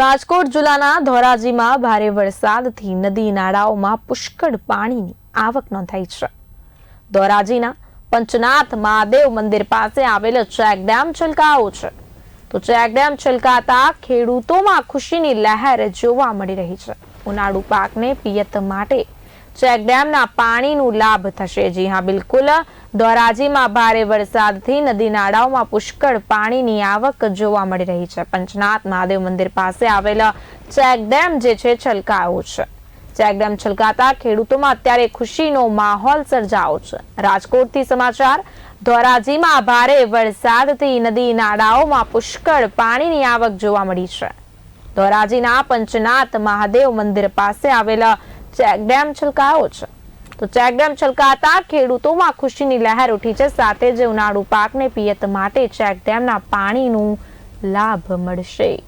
રાજકોટ જિલ્લાના ધોરાજીમાં ભારે વરસાદથી નદી નાળાઓમાં પુષ્કળ પાણીની આવક નોંધાઈ છે. ધોરાજીના પંચનાથ મહાદેવ મંદિર પાસે આવેલ ચેકડેમ છલકાવો છે. તો ચેકડેમ છલકાતા ખેડૂતોમાં ખુશીની લહેર જોવા મળી રહી છે. ઉનાળુ પાકને પિયત માટે ચેકડેમના પાણીનું લાભ થશે. જી હા, બિલકુલ. ધોરાજીમાં ભારે વરસાદથી નદી નાળાઓમાં પુષ્કળ પાણીની આવક જોવા મળી રહી છે. પંચનાથ મહાદેવ મંદિર પાસે આવેલા ચેકડેમ જે છે, છલકાયો છે. ચેકડેમ છલકાતા ખેડૂતોમાં અત્યારે ખુશીનો માહોલ સર્જાયો છે. રાજકોટથી સમાચાર, ધોરાજીમાં ભારે વરસાદથી નદી નાળાઓમાં પુષ્કળ પાણીની આવક જોવા મળી છે. ધોરાજીના પંચનાથ મહાદેવ મંદિર પાસે આવેલા ચેકડેમ છલકાયો છે. તો ચેકડેમ છલકાતા ખેડૂતોમાં ખુશીની લહેર ઉઠી છે. સાથે જ ઉનાળુ પાકને પિયત માટે ચેકડેમના પાણીનું લાભ મળશે.